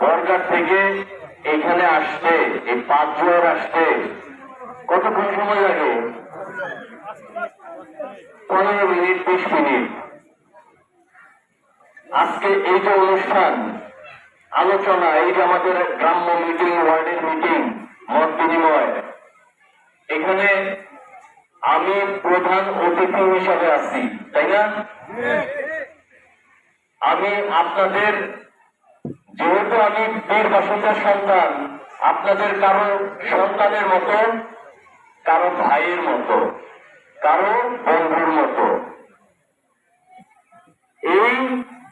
বরগার থেকে এখানে আসতে, এই পাঁচ জোয়ার আসতে কতক্ষণ সময় লাগে? পনেরো মিনিট, বিশ মিনিট। আজকে এই যে অনুষ্ঠান, আলোচনা, এই যে আমাদের গ্রাম্য মিটিং, ওয়ার্ডের মিটিং, মত বিনিময়, এখানে আমি প্রধান অতিথি হিসাবে আছি, তাই না? আমি আপনাদের যেহেতু আমি বীর বাসিন্দার সন্তান, আপনাদের কারও সন্তানের মতো, কারও ভাইয়ের মতো, কারও বন্ধুর মতো। এই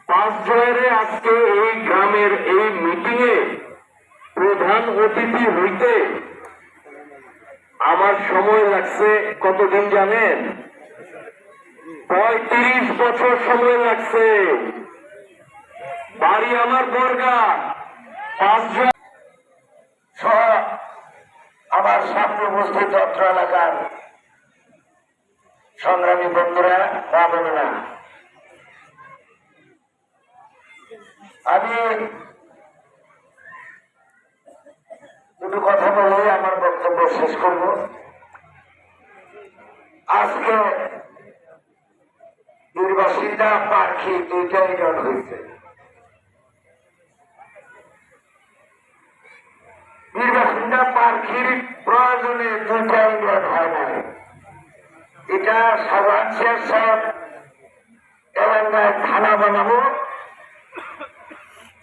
পাঁচ জয়ের আজকে এই গ্রামের এই মিটিং এ প্রধান অতিথি হইতে আমার সময় লাগছে কতদিন জানেন? পঁয়ত্রিশ বছর সময় লাগছে। বাড়ি আমার বর্গা। পাঁচ জন সহ আমার সামনে উপস্থিত অত্র এলাকার সংগ্রামী বন্ধুরা বা বোনেরা। আমি দুটো কথা বলে আমার বক্তব্য শেষ করব। আজকে নির্বাসিতা পাখি দুইটাই দল হয়েছে নির্বাসিতা পাখির প্রয়োজনে দুইটাই দল হয় না। এটা সাধারণ সব এলাকায় থানা বানাবো।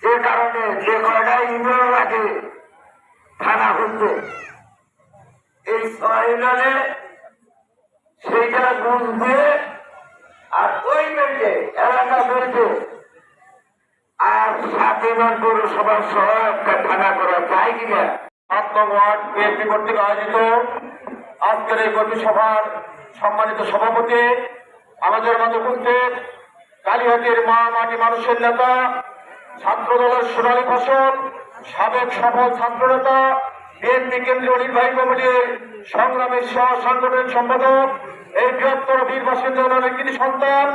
যে কারণে যে কয়টা ইউনিয়ন লাগে, থানা হচ্ছে। এই ছয় ইউনিয়নে সেইটা বুঝবে আর ওই বেল্টে, এলাকা বেল্টে আর সাত ইউনিয়ন পৌরসভার সহ একটা থানা করা যায় কিনা? ওয়ার্ড বিএনপি কর্তৃক আয়োজিত আজকের এই কর্মী সভার সম্মানিত সভাপতি, আমাদের মাঝে উপস্থিত কালীহাতির মা মাটি মানুষের নেতা ছাত্র দলের সোনালী ফসল, সাবেক সফল ছাত্র নেতা বিএনপি কেন্দ্রীয় নির্বাহী কমিটির সংগ্রামী সহ সাংগঠনিক সম্পাদক, এই বৃহত্তর বীর বাসিন্দা কৃতি সন্তান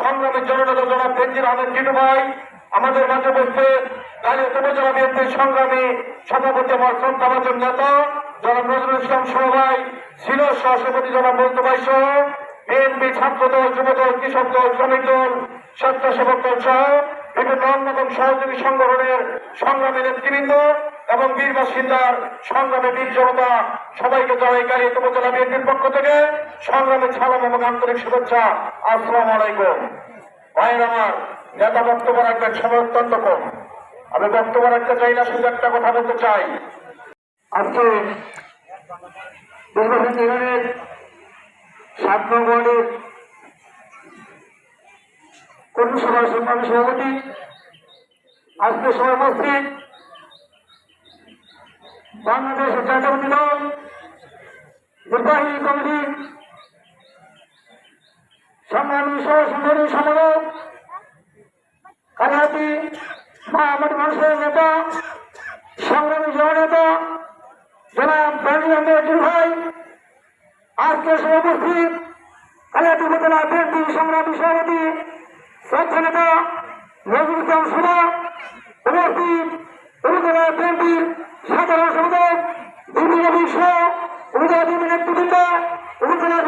সংগ্রামের জননেতা জনাব বেঞ্জির আহমেদ টিটু ভাই আমাদের মাঝে উপস্থিত কালীহাতি উপজেলা বিএনপির সংগ্রামী সভাপতি আমার শ্রদ্ধাভাজন নেতা জনাব নজরুল ইসলাম সভাই ছিল সহসভাপতি জনাব মোস্তফাই সহ বিএনপি ছাত্র দল, যুব দল, কৃষক দল, শ্রমিক দল, স্বেচ্ছাসেবক দল সহ বিভিন্ন অন্যতম সহযোগী সংগঠনের সংগ্রামী নেতৃবৃন্দ এবং বীর বাসিন্দার সংগ্রামী বীর জনতা সবাইকে জানাই কালিয়াত উপজেলা বিএনপির পক্ষ থেকে সংগ্রামী সালাম এবং আন্তরিক শুভেচ্ছা। আসসালাম আলাইকুম। ভাইয়ের আমার নেতা বক্তব্য রাখবেন, সময় অত্যন্ত কম। আমি বক্তব্য রাখতে চাই না, শুধু একটা কথা বলতে চাই। আজকে নির্বাচন ইউনিয়নের সাত নং ওয়ার্ডের কর্মী সভার সম্মানী সভাপতি আজকে সভায় বাংলাদেশ জাতীয় দল, নির্বাহী কমিটি সংগ্রামী সহ আল্লাহটি আমার মানুষের নেতা সংগ্রামী জননেতা ভাই আজকে সে উপস্থিত আল্লাহটি উপজেলা বিএনপি সংগ্রামী সভাপতি স্বচ্ছ নেতা নজরুল ইসলাম সুভা উপস্থিত উপজেলা বিএনপির সাধারণ সম্পাদক বিভিন্ন বিষয় উপজেলা বিএনপি নেতৃবৃন্দ উপজেলা